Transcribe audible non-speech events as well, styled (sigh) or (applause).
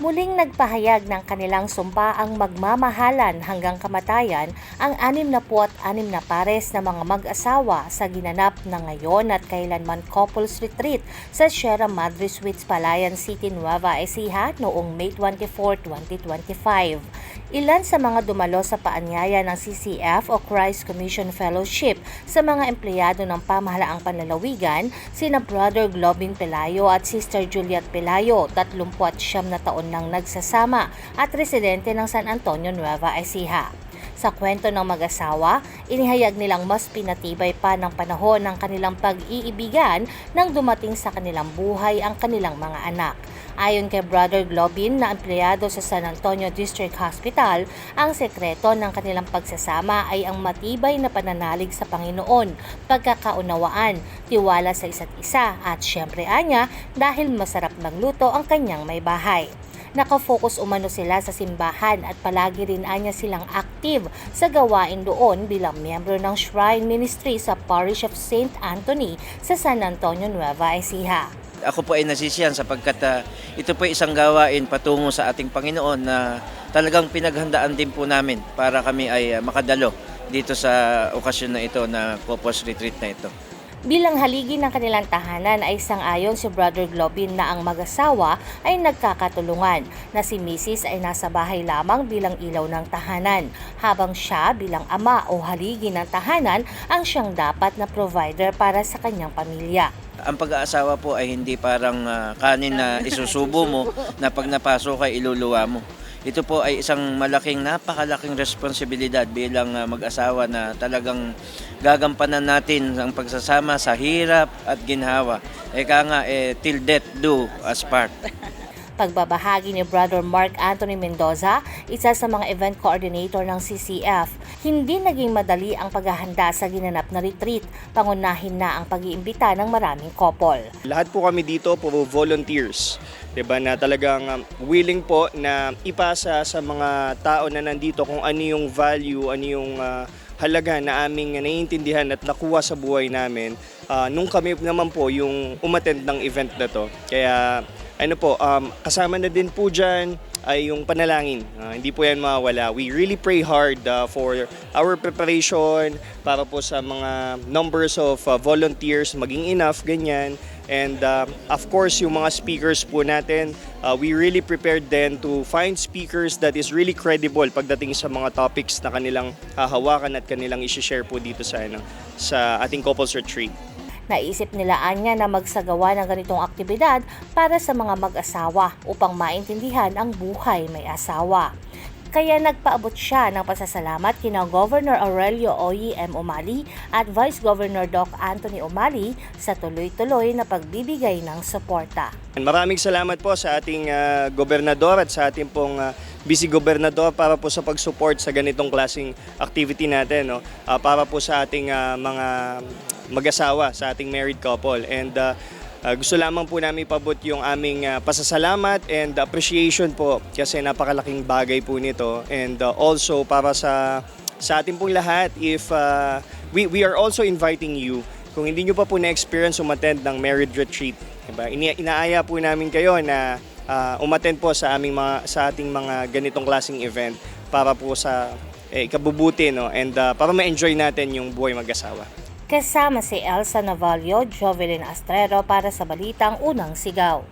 Muling nagpahayag ng kanilang sumpaang magmamahalan hanggang kamatayan ang 66 na pares na mga mag-asawa sa ginanap na ngayon at kailanman couples retreat sa Sierra Madre Suites, Palayan City, Nueva Ecija noong May 24, 2025. Ilan sa mga dumalo sa paanyaya ng CCF o Christ Commission Fellowship sa mga empleyado ng pamahalaang panlalawigan, sina Brother Globin Pelayo at Sister Juliet Pelayo, 39 na taon nang nagsasama at residente ng San Antonio, Nueva Ecija. Sa kwento ng mag-asawa, inihayag nilang mas pinatibay pa ng panahon ng kanilang pag-iibigan nang dumating sa kanilang buhay ang kanilang mga anak. Ayon kay Brother Globin na empleyado sa San Antonio District Hospital, ang sekreto ng kanilang pagsasama ay ang matibay na pananalig sa Panginoon, pagkakaunawaan, tiwala sa isa't isa at syempre anya dahil masarap magluto ang kanyang may bahay. Nakafocus umano sila sa simbahan at palagi rin anya silang active sa gawain doon bilang miyembro ng Shrine Ministry sa Parish of St. Anthony sa San Antonio, Nueva Ecija. Ako po ay nasisiyan sapagkat ah, ito po ay isang gawain patungo sa ating Panginoon na talagang pinaghandaan din po namin para kami ay ah, makadalo dito sa okasyon na ito na Popos Retreat na ito. Bilang haligi ng kanilang tahanan ay sang-ayon si Brother Globin na ang mag-asawa ay nagkakatulungan, na si Mrs. ay nasa bahay lamang bilang ilaw ng tahanan, habang siya bilang ama o haligi ng tahanan ang siyang dapat na provider para sa kanyang pamilya. Ang pag-aasawa po ay hindi parang ah, kanin na isusubo mo na pag napasok ay iluluwa mo. Ito po ay isang malaking, napakalaking responsibilidad bilang ah, mag-asawa na talagang gagampanan natin ang pagsasama sa hirap at ginhawa. Eka nga, eh, till death do us part. (laughs) Pagbabahagi ni Brother Mark Anthony Mendoza, isa sa mga event coordinator ng CCF, hindi naging madali ang paghahanda sa ginanap na retreat, pangunahin na ang pag-iimbita ng maraming couple. Lahat po kami dito puro volunteers. 'Di ba na talagang um, willing po na ipasa sa mga tao na nandito kung ano yung value, ano yung ah, halaga na aming naiintindihan at nakuha sa buhay namin ah, nung kami naman po yung umattend ng event na to. Kaya ano po, um, kasama na din po dyan ay yung panalangin. Ah, hindi po yan mawala. We really pray hard ah, for our preparation para po sa mga numbers of ah, volunteers maging enough, ganyan. And um, of course, yung mga speakers po natin, uh, we really prepared then to find speakers that is really credible pagdating sa mga topics na kanilang hahawakan at kanilang isi-share po dito sa, ano, sa ating couples retreat. Naisip nila Anya na magsagawa ng ganitong aktibidad para sa mga mag-asawa upang maintindihan ang buhay may asawa. Kaya nagpaabot siya ng pasasalamat kina Governor Aurelio Oyi M. Umali at Vice Governor Doc Anthony Umali sa tuloy-tuloy na pagbibigay ng suporta. Maraming salamat po sa ating ah, gobernador at sa ating pong uh, vice-gobernador para po sa pag-support sa ganitong klaseng activity natin. No? Ah, para po sa ating ah, mga mag-asawa, sa ating married couple. And ah, ah, gusto lamang po namin ipabot yung aming ah, pasasalamat and appreciation po kasi napakalaking bagay po nito. And ah, also para sa sa ating pong lahat, if ah, we, we are also inviting you kung hindi nyo pa po na-experience umattend ng married retreat, diba? Ini- inaaya po namin kayo na ah, umattend po sa aming mga sa ating mga ganitong klaseng event para po sa eh, ikabubuti no and ah, para ma-enjoy natin yung buhay mag-asawa. Kasama si Elsa Navalio, Jovelyn Astrero para sa Balitang Unang Sigaw.